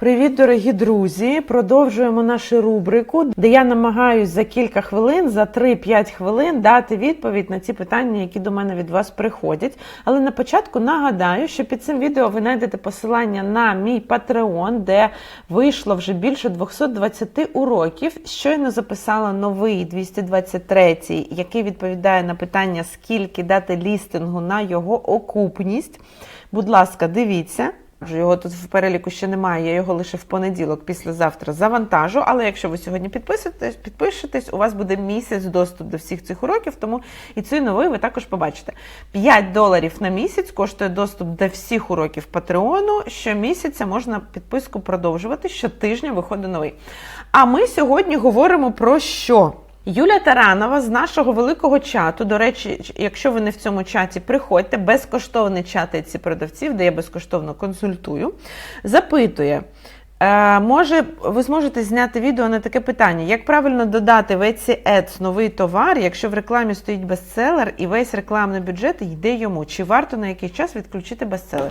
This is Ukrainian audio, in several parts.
Привіт, дорогі друзі! Продовжуємо нашу рубрику, де я намагаюсь за кілька хвилин, за 3-5 хвилин дати відповідь на ці питання, які до мене від вас приходять. Але на початку нагадаю, що під цим відео ви знайдете посилання на мій Patreon, де вийшло вже більше 220 уроків. Щойно записала новий 223, який відповідає на питання, скільки дати лістингу на його окупність. Будь ласка, дивіться. Його тут в переліку ще немає, я його лише в понеділок, післязавтра завантажу. Але якщо ви сьогодні підписуєтесь, підпишетесь, у вас буде місяць доступ до всіх цих уроків, тому і цей новий ви також побачите. 5 доларів на місяць коштує доступ до всіх уроків Патреону. Щомісяця можна підписку продовжувати. Щотижня виходить новий. А ми сьогодні говоримо про що? Юля Таранова з нашого великого чату. До речі, якщо ви не в цьому чаті, приходьте безкоштовний чат ці продавців, де я безкоштовно консультую. Запитує. Е, може, ви зможете зняти відео на таке питання: як правильно додати в Etsy Ads новий товар, якщо в рекламі стоїть бестселер і весь рекламний бюджет йде йому? Чи варто на якийсь час відключити бестселер?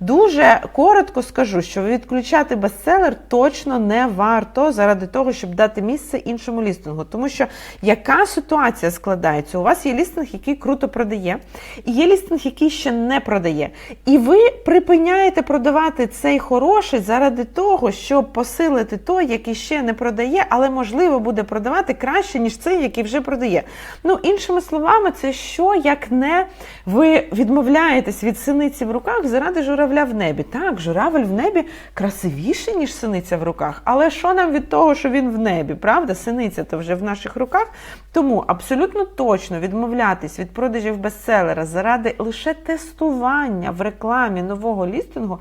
Дуже коротко скажу, що відключати бестселер точно не варто заради того, щоб дати місце іншому лістингу. Тому що яка ситуація складається? У вас є лістинг, який круто продає, і є лістинг, який ще не продає. І ви припиняєте продавати цей хороший заради того щоб посилити той, який ще не продає, але можливо буде продавати краще, ніж цей, який вже продає. Ну, іншими словами, це що, як не ви відмовляєтесь від синиці в руках заради журавля в небі. Так, журавель в небі красивіший, ніж синиця в руках. Але що нам від того, що він в небі? Правда, синиця то вже в наших руках. Тому абсолютно точно відмовлятись від продажів бестселера заради лише тестування в рекламі нового лістингу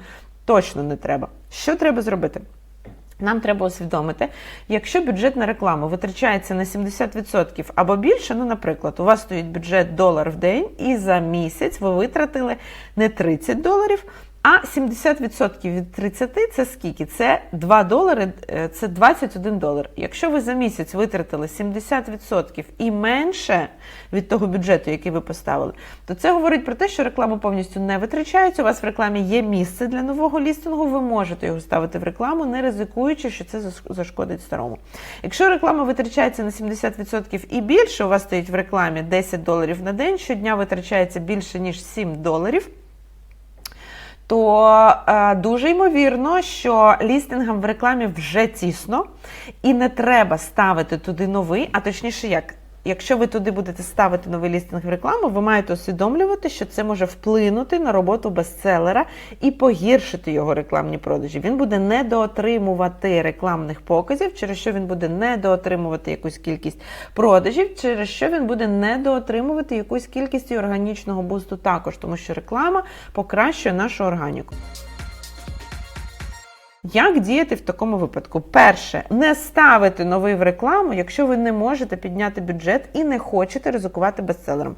точно не треба. Що треба зробити? Нам треба усвідомити, якщо бюджет на рекламу витрачається на 70% або більше, ну, наприклад, у вас стоїть бюджет долар в день, і за місяць ви витратили не 30 доларів, а 70% від 30 це скільки? Це 2 долари, це 21 долар. Якщо ви за місяць витратили 70% і менше від того бюджету, який ви поставили, то це говорить про те, що реклама повністю не витрачається. У вас в рекламі є місце для нового лістингу, ви можете його ставити в рекламу, не ризикуючи, що це зашкодить старому. Якщо реклама витрачається на 70% і більше, у вас стоїть в рекламі 10 доларів на день, щодня витрачається більше ніж 7 доларів то е, дуже ймовірно, що лістингам в рекламі вже тісно, і не треба ставити туди новий, а точніше, як Якщо ви туди будете ставити новий лістинг в рекламу, ви маєте усвідомлювати, що це може вплинути на роботу бестселера і погіршити його рекламні продажі. Він буде недоотримувати рекламних показів, через що він буде недоотримувати якусь кількість продажів, через що він буде недоотримувати якусь кількість органічного бусту також, тому що реклама покращує нашу органіку. Як діяти в такому випадку? Перше, не ставити новий в рекламу, якщо ви не можете підняти бюджет і не хочете ризикувати бестселером.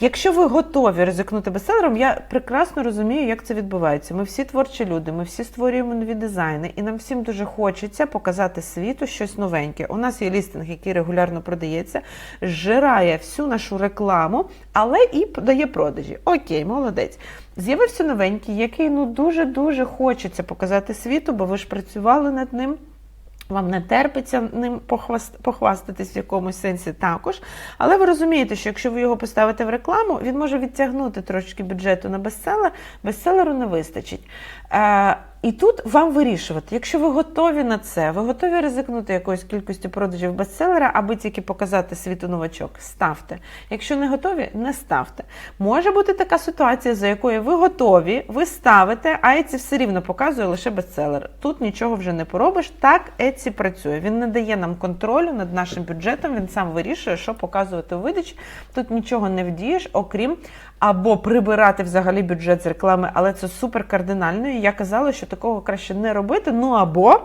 Якщо ви готові ризикнути бестселером, я прекрасно розумію, як це відбувається. Ми всі творчі люди, ми всі створюємо нові дизайни, і нам всім дуже хочеться показати світу щось новеньке. У нас є лістинг, який регулярно продається, зжирає всю нашу рекламу, але і дає продажі. Окей, молодець. З'явився новенький, який ну дуже-дуже хочеться показати світу, бо ви ж працювали над ним. Вам не терпиться ним похвастатись в якомусь сенсі також. Але ви розумієте, що якщо ви його поставите в рекламу, він може відтягнути трошки бюджету на бестселер, бестселеру не вистачить. І тут вам вирішувати, якщо ви готові на це, ви готові ризикнути якоюсь кількістю продажів бестселера, аби тільки показати світу новачок, ставте. Якщо не готові, не ставте. Може бути така ситуація, за якою ви готові, ви ставите, а Еці все рівно показує лише бестселер. Тут нічого вже не поробиш. Так Еці працює. Він не дає нам контролю над нашим бюджетом, він сам вирішує, що показувати у видачі. Тут нічого не вдієш, окрім або прибирати взагалі бюджет з реклами, але це супер кардинально. І я казала, що такого краще не робити. Ну або.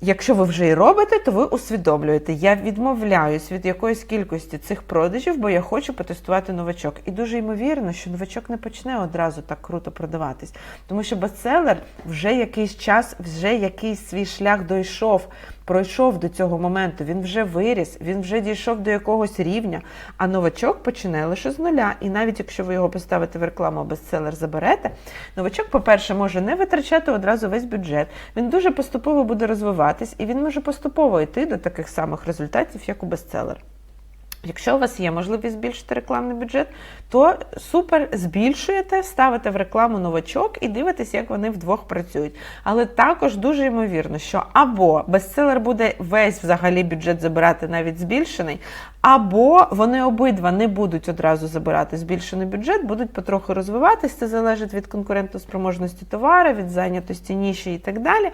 Якщо ви вже і робите, то ви усвідомлюєте, я відмовляюсь від якоїсь кількості цих продажів, бо я хочу потестувати новачок. І дуже ймовірно, що новачок не почне одразу так круто продаватись, тому що бестселер вже якийсь час, вже якийсь свій шлях дойшов. Пройшов до цього моменту, він вже виріс, він вже дійшов до якогось рівня, а новачок починає лише з нуля. І навіть якщо ви його поставите в рекламу, а бестселер заберете, новачок, по-перше, може не витрачати одразу весь бюджет. Він дуже поступово буде розвиватись, і він може поступово йти до таких самих результатів, як у бестселер. Якщо у вас є можливість збільшити рекламний бюджет, то супер збільшуєте, ставите в рекламу новачок і дивитесь, як вони вдвох працюють. Але також дуже ймовірно, що або бестселер буде весь взагалі бюджет забирати, навіть збільшений, або вони обидва не будуть одразу забирати збільшений бюджет, будуть потроху розвиватись. Це залежить від конкурентоспроможності товару, від зайнятості ніші і так далі.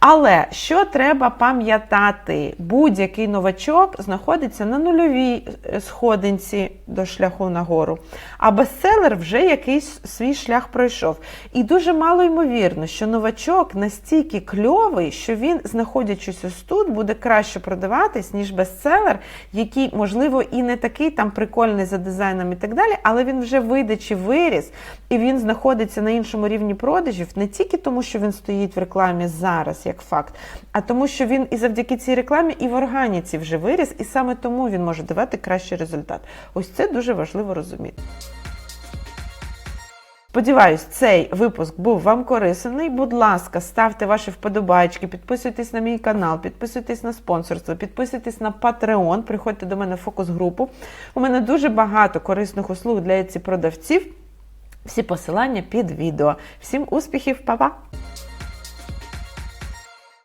Але що треба пам'ятати? Будь-який новачок знаходиться на нульовій е, сходинці до шляху нагору, а бестселер вже якийсь свій шлях пройшов. І дуже мало ймовірно, що новачок настільки кльовий, що він, знаходячись ось тут, буде краще продаватись, ніж бестселер, який, можливо, і не такий там прикольний за дизайном і так далі, але він вже вийде чи виріс, і він знаходиться на іншому рівні продажів не тільки тому, що він стоїть в рекламі зараз, як факт, а тому, що він і завдяки цій рекламі і в органіці вже виріс, і саме тому він може давати кращий результат. Ось це дуже важливо розуміти. Сподіваюсь, цей випуск був вам корисний. Будь ласка, ставте ваші вподобайки, підписуйтесь на мій канал, підписуйтесь на спонсорство, підписуйтесь на Patreon, приходьте до мене в фокус-групу. У мене дуже багато корисних услуг для ці продавців. Всі посилання під відео. Всім успіхів, па-па!